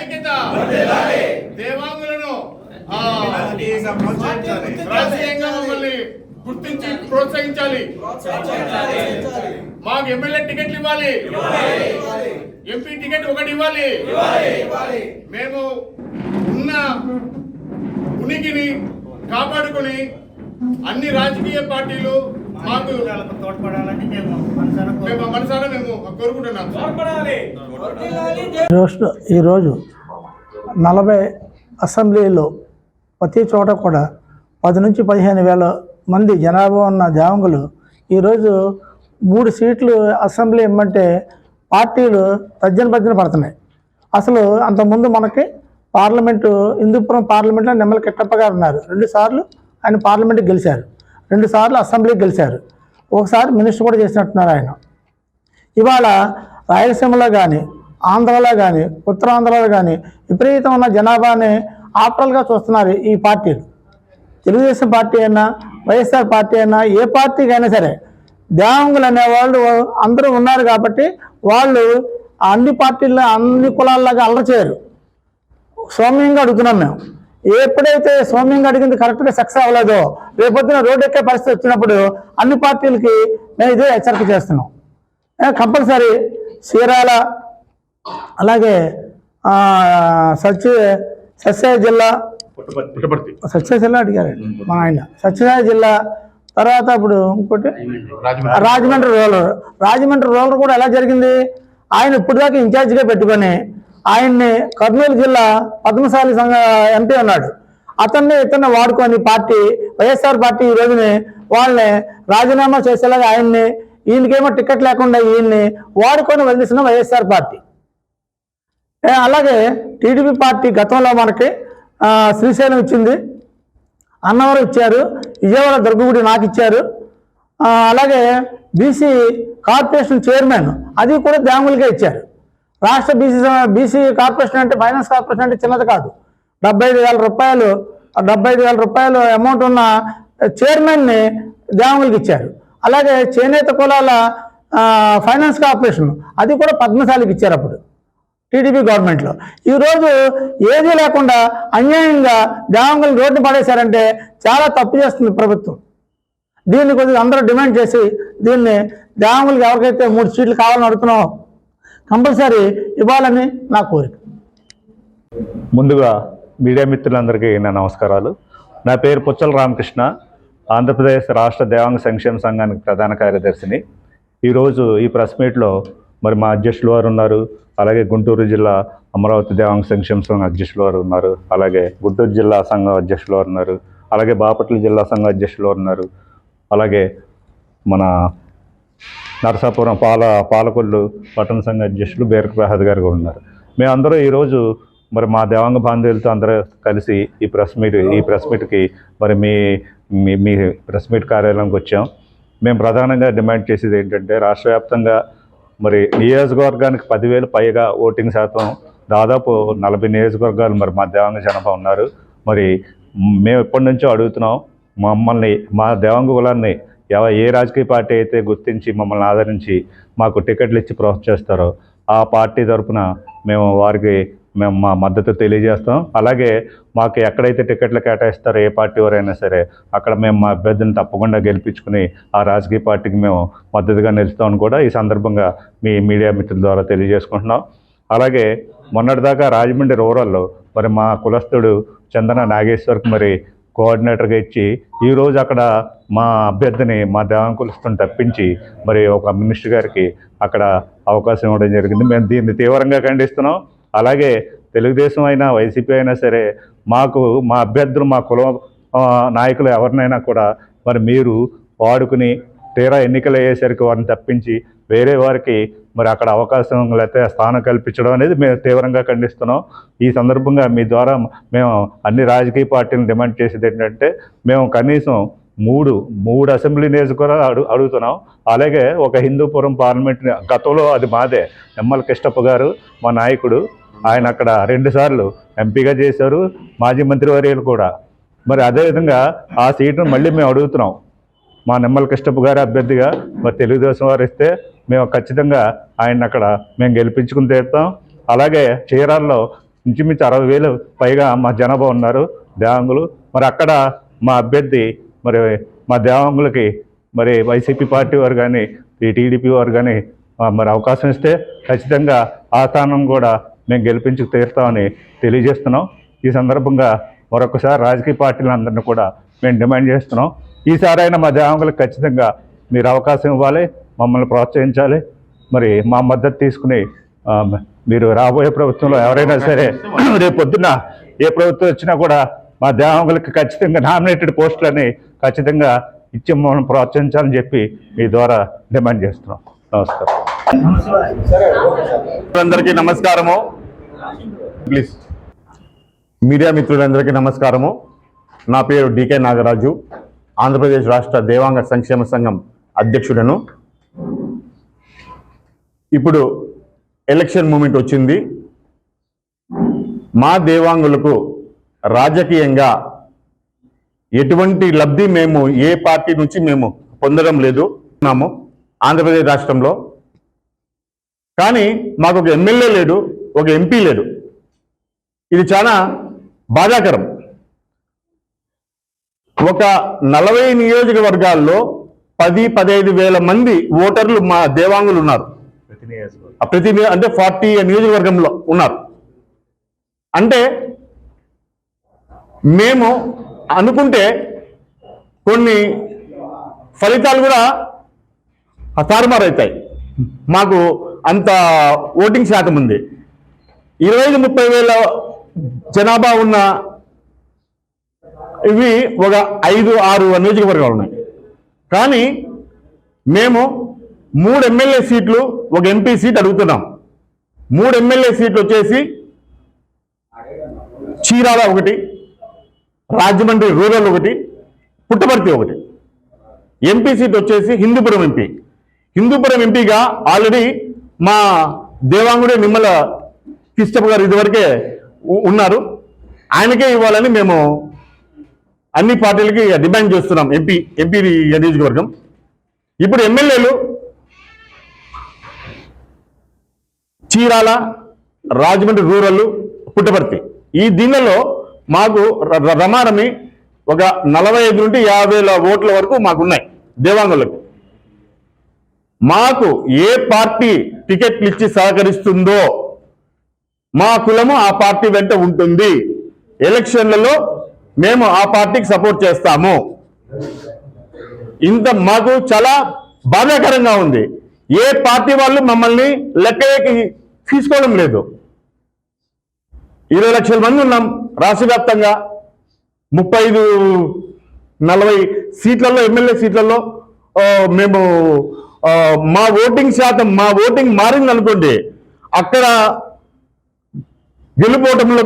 ఐక్యత. దేవాంగులను రాజకీయంగా గుర్తించి ప్రోత్సహించాలి. మాకు ఎమ్మెల్యే టికెట్లు ఇవ్వాలి. ఎంపీ టికెట్ ఒకటి ఇవ్వాలి. మేము ఉన్న ఉనికిని కాపాడుకుని అన్ని రాజకీయ పార్టీలు మాకు తోడ్పడాలని మేము మనసారా మేము మనసారా మేము కోరుకుంటున్నాం. ఈరోజు ఈరోజు నలభై అసెంబ్లీలో ప్రతి చోట కూడా పది నుంచి పదిహేను వేల మంది జనాభా ఉన్న జావంగులు ఈరోజు మూడు సీట్లు అసెంబ్లీ ఇమ్మంటే పార్టీలు తర్జన భర్జన పడుతున్నాయి. అసలు అంతకుముందు మనకి పార్లమెంటు హిందూపురం పార్లమెంట్లో నిమ్మల కిట్టప్ప గారు ఉన్నారు. రెండు సార్లు ఆయన పార్లమెంట్కి గెలిచారు. రెండు సార్లు అసెంబ్లీకి గెలిచారు. ఒకసారి మినిస్టర్ కూడా చేసినట్టున్నారు ఆయన. ఇవాళ రాయలసీమలో కానీ ఆంధ్రలో కానీ ఉత్తరాంధ్రలో కానీ విపరీతమైన జనాభాని ఆపరల్గా చూస్తున్నారు ఈ పార్టీలు. తెలుగుదేశం పార్టీ అయినా వైఎస్ఆర్ పార్టీ అయినా ఏ పార్టీకి అయినా సరే దేవంగులు అనేవాళ్ళు అందరూ ఉన్నారు కాబట్టి వాళ్ళు అన్ని పార్టీల్లో అన్ని కులాల్లాగా అల్లరి చేయరు. సౌమ్యంగా అడుగుతున్నాం మేము. ఎప్పుడైతే సౌమ్యంగా అడిగింది కరెక్ట్గా సక్సెస్ అవ్వలేదో రేపొద్దున రోడ్డు ఎక్కే పరిస్థితి వచ్చినప్పుడు అన్ని పార్టీలకి మేము ఇదే హెచ్చరిక చేస్తున్నాం కంపల్సరీ చీరాల అలాగే సత్య సత్యసాయి జిల్లా సత్యసాయి జిల్లా అడిగారు మా ఆయన. సత్యసాయి జిల్లా తర్వాత ఇప్పుడు ఇంకోటి? రాజమండ్రి. రూరల్ రాజమండ్రి రూరల్ కూడా ఎలా జరిగింది? ఆయన ఇప్పుడు దాకా ఇన్ఛార్జిగా పెట్టుకొని ఆయన్ని కర్నూలు జిల్లా పద్మశాలి సంఘ ఎంపీ ఉన్నాడు అతన్ని ఇతన్ని వాడుకొని పార్టీ వైఎస్ఆర్ పార్టీ ఈ రోజుని వాళ్ళని రాజీనామా చేసేలాగా ఆయన్ని ఈయనకేమో టికెట్ లేకుండా ఈయన్ని వాడుకొని వదిలేసిన వైఎస్ఆర్ పార్టీ. అలాగే టీడీపీ పార్టీ గతంలో మనకి శ్రీశైలం ఇచ్చింది. అన్నవరం ఇచ్చారు. విజయవాడ దుర్గగుడి నాకు ఇచ్చారు. అలాగే బీసీ కార్పొరేషన్ చైర్మన్ అది కూడా దాంగులకే ఇచ్చారు. రాష్ట్ర బీసీ బీసీ కార్పొరేషన్ అంటే ఫైనాన్స్ కార్పొరేషన్ అంటే చిన్నది కాదు. డెబ్బై ఐదు వేల రూపాయలు డెబ్బై ఐదు వేల రూపాయలు అమౌంట్ ఉన్న చైర్మన్ని దేములకి ఇచ్చారు. అలాగే చేనేత కులాల ఫైనాన్స్ కార్పొరేషన్ అది కూడా పద్మశాలికి ఇచ్చారు అప్పుడు టీడీపీ గవర్నమెంట్లో ఈరోజు ఏదీ లేకుండా అన్యాయంగా దేవాంగులు రోడ్డు పడేశారంటే చాలా తప్పు చేస్తుంది ప్రభుత్వం. దీన్ని కొద్దిగా అందరూ డిమాండ్ చేసి దీన్ని దేవాంగులకు ఎవరికైతే మూడు సీట్లు కావాలని అడుగుతున్నామో కంపల్సరీ ఇవ్వాలని నా కోరిక. ముందుగా మీడియా మిత్రులందరికీ నా నమస్కారాలు. నా పేరు పుచ్చల రామకృష్ణ. ఆంధ్రప్రదేశ్ రాష్ట్ర దేవాంగ సంక్షేమ సంఘానికి ప్రధాన కార్యదర్శిని. ఈరోజు ఈ ప్రెస్ మీట్లో మరి మా అధ్యక్షులు వారు ఉన్నారు. అలాగే గుంటూరు జిల్లా అమరావతి దేవాంగ సంక్షేమ సంఘం అధ్యక్షులు వారు ఉన్నారు. అలాగే గుంటూరు జిల్లా సంఘం అధ్యక్షులు వారు ఉన్నారు. అలాగే బాపట్ల జిల్లా సంఘం అధ్యక్షులు వారు ఉన్నారు. అలాగే మన నరసాపురం పాల పాలకొల్లు పట్టణ సంఘ అధ్యక్షులు బేరక్ ప్రసాద్ గారు కూడా ఉన్నారు. మేమందరూ ఈరోజు మరి మా దేవాంగ బాంధవులతో అందరూ కలిసి ఈ ప్రెస్ మీట్ ఈ ప్రెస్ మీట్కి మరి మీ మీ మీ ప్రెస్ మీట్ కార్యాలయంకి వచ్చాం. మేము ప్రధానంగా డిమాండ్ చేసేది ఏంటంటే రాష్ట్ర వ్యాప్తంగా మరి నియోజకవర్గానికి పదివేలు పైగా ఓటింగ్ శాతం దాదాపు నలభై నియోజకవర్గాలు మరి మా దేవాంగ జనాభా ఉన్నారు. మరి మేము ఎప్పటి నుంచో అడుగుతున్నాం మమ్మల్ని మా దేవాంగ కులాన్ని ఎవ ఏ రాజకీయ పార్టీ అయితే గుర్తించి మమ్మల్ని ఆదరించి మాకు టికెట్లు ఇచ్చి ప్రోత్సహిస్తారో ఆ పార్టీ తరఫున మేము వారికి మేము మా మద్దతు తెలియజేస్తాం. అలాగే మాకు ఎక్కడైతే టికెట్లు కేటాయిస్తారో ఏ పార్టీ వారైనా సరే అక్కడ మేము మా అభ్యర్థిని తప్పకుండా గెలిపించుకుని ఆ రాజకీయ పార్టీకి మేము మద్దతుగా నిలుస్తామని కూడా ఈ సందర్భంగా మీ మీడియా మిత్రుల ద్వారా తెలియజేసుకుంటున్నాం. అలాగే మొన్నటిదాకా రాజమండ్రి రూరల్లో మరి మా కులస్తుడు చందన నాగేశ్వర్కి మరి కోఆర్డినేటర్గా ఇచ్చి ఈరోజు అక్కడ మా అభ్యర్థిని మా దేవాంకులస్తుని తప్పించి మరి ఒక మినిస్టర్ గారికి అక్కడ అవకాశం ఇవ్వడం జరిగింది. మేము దీన్ని తీవ్రంగా ఖండిస్తున్నాం. అలాగే తెలుగుదేశం అయినా వైసీపీ అయినా సరే మాకు మా అభ్యర్థులు మా కుల నాయకులు ఎవరినైనా కూడా మరి మీరు వాడుకుని తీరా ఎన్నికలు అయ్యేసరికి వారిని తప్పించి వేరే వారికి మరి అక్కడ అవకాశం లేకపోతే స్థానం కల్పించడం అనేది మేము తీవ్రంగా ఖండిస్తున్నాం. ఈ సందర్భంగా మీ ద్వారా మేము అన్ని రాజకీయ పార్టీలను డిమాండ్ చేసేది ఏంటంటే మేము కనీసం మూడు మూడు అసెంబ్లీ నియోజకవర్గాలు అడుగు అడుగుతున్నాం. అలాగే ఒక హిందూపురం పార్లమెంట్ గతంలో అది మాదే. ఎమ్మల కృష్ణప్ప గారు మా నాయకుడు ఆయన అక్కడ రెండుసార్లు ఎంపీగా చేశారు మాజీ మంత్రివర్యులు కూడా. మరి అదేవిధంగా ఆ సీటును మళ్ళీ మేము అడుగుతున్నాం. మా నిమ్మల కృష్ణప్ప గారి అభ్యర్థిగా మరి తెలుగుదేశం వారు ఇస్తే మేము ఖచ్చితంగా ఆయన అక్కడ మేము గెలిపించుకుని తీరుతాం. అలాగే చీరాల్లో ఇంచుమించు అరవై వేలు పైగా మా జనాభా ఉన్నారు దేవాంగులు. మరి అక్కడ మా అభ్యర్థి మరి మా దేవాంగులకి మరి వైసీపీ పార్టీ వారు కానీ ఈ టీడీపీ వారు కానీ మరి అవకాశం ఇస్తే ఖచ్చితంగా ఆ స్థానం కూడా మేము గెలిపించి తీరుతామని తెలియజేస్తున్నాం. ఈ సందర్భంగా మరొకసారి రాజకీయ పార్టీలందరినీ కూడా మేము డిమాండ్ చేస్తున్నాం. ఈసారైనా మా దేవాంగులకు ఖచ్చితంగా మీరు అవకాశం ఇవ్వాలి. మమ్మల్ని ప్రోత్సహించాలి. మరి మా మద్దతు తీసుకుని మీరు రాబోయే ప్రభుత్వంలో ఎవరైనా సరే రేపు పొద్దున్న ఏ ప్రభుత్వం వచ్చినా కూడా మా దేవాంగులకు ఖచ్చితంగా నామినేటెడ్ పోస్టులని ఖచ్చితంగా ఇచ్చి మమ్మల్ని ప్రోత్సహించాలని చెప్పి మీ ద్వారా డిమాండ్ చేస్తున్నాం. నమస్కారం. అందరికీ నమస్కారము. ప్లీజ్. మీడియా మిత్రులందరికీ నమస్కారము. నా పేరు డికే నాగరాజు. ఆంధ్రప్రదేశ్ రాష్ట్ర దేవాంగ సంక్షేమ సంఘం అధ్యక్షుడను. ఇప్పుడు ఎలక్షన్ మూమెంట్ వచ్చింది. మా దేవాంగులకు రాజకీయంగా ఎటువంటి లబ్ధి మేము ఏ పార్టీ నుంచి మేము పొందడం లేదు. ఉన్నాము ఆంధ్రప్రదేశ్ రాష్ట్రంలో. కానీ మాకు ఒక ఎమ్మెల్యే లేడు ఒక ఎంపీ లేడు. ఇది చాలా బాధాకరం. ఒక నలభై నియోజకవర్గాల్లో పది పదహైదు వేల మంది ఓటర్లు మా దేవాంగులు ఉన్నారు. ప్రతి అంటే ఫార్టీ నియోజకవర్గంలో ఉన్నారు. అంటే మేము అనుకుంటే కొన్ని ఫలితాలు కూడా తారుమారవుతాయి. మాకు అంత ఓటింగ్ శాతం ఉంది. ఇరవై ఐదు ముప్పై వేల జనాభా ఉన్న ఇవి ఒక ఐదు ఆరు నియోజకవర్గాలు ఉన్నాయి. కానీ మేము మూడు ఎమ్మెల్యే సీట్లు ఒక ఎంపీ సీట్ అడుగుతున్నాం. మూడు ఎమ్మెల్యే సీట్లు వచ్చేసి చీరాల ఒకటి రాజమండ్రి రూరల్ ఒకటి పుట్టపర్తి ఒకటి. ఎంపీ సీట్ వచ్చేసి హిందూపురం ఎంపీ. హిందూపురం ఎంపీగా ఆల్రెడీ మా దేవాంగుడే నిమ్మల కిష్టప్ గారు ఇదివరకే ఉన్నారు. ఆయనకే ఇవ్వాలని మేము అన్ని పార్టీలకి డిమాండ్ చేస్తున్నాం ఎంపీ ఎంపీ నియోజకవర్గం. ఇప్పుడు ఎమ్మెల్యేలు చీరాల రాజమండ్రి రూరల్ పుట్టపర్తి. ఈ దీనిలో మాకు ర- రమారమి ఒక నలభై ఐదు నుండి యాభై వేల ఓట్ల వరకు మాకు ఉన్నాయి దేవాంగులకు. మాకు ఏ పార్టీ టికెట్లు ఇచ్చి సహకరిస్తుందో మా కులము ఆ పార్టీ వెంట ఉంటుంది. ఎలక్షన్లలో మేము ఆ పార్టీకి సపోర్ట్ చేస్తాము. ఇంత మాకు చాలా బాధాకరంగా ఉంది. ఏ పార్టీ వాళ్ళు మమ్మల్ని లెక్కకి తీసుకోవడం లేదు. ఇరవై లక్షల మంది ఉన్నాం రాష్ట్ర వ్యాప్తంగా ముప్పై ఐదు నలభై సీట్లలో ఎమ్మెల్యే సీట్లలో మేము మా ఓటింగ్ శాతం మా ఓటింగ్ మారిందనుకోండి అక్కడ గెలుపోవటంలో